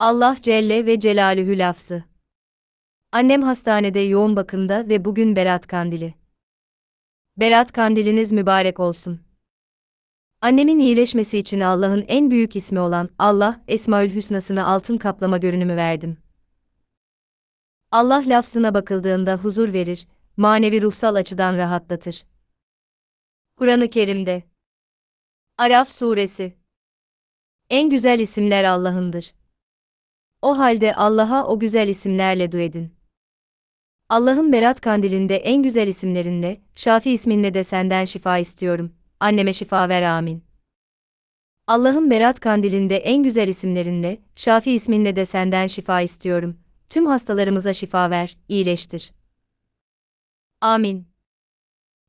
Allah Celle ve Celaluhu lafzı. Annem hastanede yoğun bakımda ve bugün Berat Kandili. Berat Kandiliniz mübarek olsun. Annemin iyileşmesi için Allah'ın en büyük ismi olan Allah, Esmaül Hüsna'sına altın kaplama görünümü verdim. Allah lafzına bakıldığında huzur verir, manevi ruhsal açıdan rahatlatır. Kur'an-ı Kerim'de Araf Suresi En güzel isimler Allah'ındır. O halde Allah'a o güzel isimlerle dua. Allah'ın Berat Kandilinde en güzel isimlerinle, Şafi isminle de senden şifa istiyorum. Anneme şifa ver amin. Allah'ın Berat Kandilinde en güzel isimlerinle, Şafi isminle de senden şifa istiyorum. Tüm hastalarımıza şifa ver, iyileştir. Amin.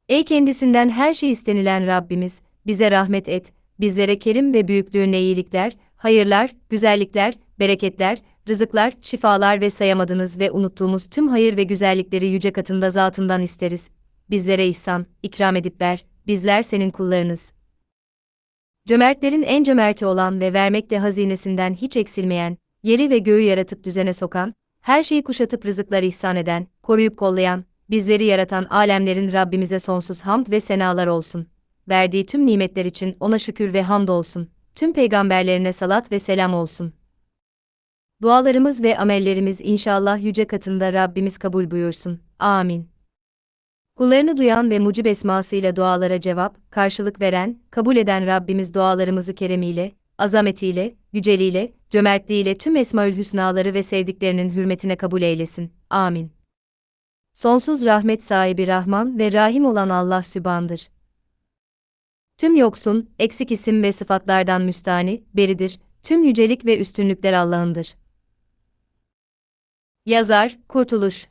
Ey kendisinden her şey istenilen Rabbimiz, bize rahmet et, bizlere kerim ve büyüklüğüne iyilikler, hayırlar, güzellikler, bereketler, rızıklar, şifalar ve sayamadığınız ve unuttuğumuz tüm hayır ve güzellikleri yüce katında zatından isteriz. Bizlere ihsan, ikram edip ver, bizler senin kullarınız. Cömertlerin en cömerti olan ve vermekte hazinesinden hiç eksilmeyen, yeri ve göğü yaratıp düzene sokan, her şeyi kuşatıp rızıklar ihsan eden, koruyup kollayan, bizleri yaratan alemlerin Rabbimize sonsuz hamd ve senalar olsun. Verdiği tüm nimetler için ona şükür ve hamd olsun. Tüm peygamberlerine salat ve selam olsun. Dualarımız ve amellerimiz inşallah yüce katında Rabbimiz kabul buyursun. Amin. Kullarını duyan ve mucib esmasıyla dualara cevap, karşılık veren, kabul eden Rabbimiz dualarımızı keremiyle, azametiyle, yüceliğiyle, cömertliğiyle tüm esmaül hüsnaları ve sevdiklerinin hürmetine kabul eylesin. Amin. Sonsuz rahmet sahibi Rahman ve Rahim olan Allah sübandır. Tüm yoksun, eksik isim ve sıfatlardan müstani, beridir, tüm yücelik ve üstünlükler Allah'ındır. Yazar, Kurtuluş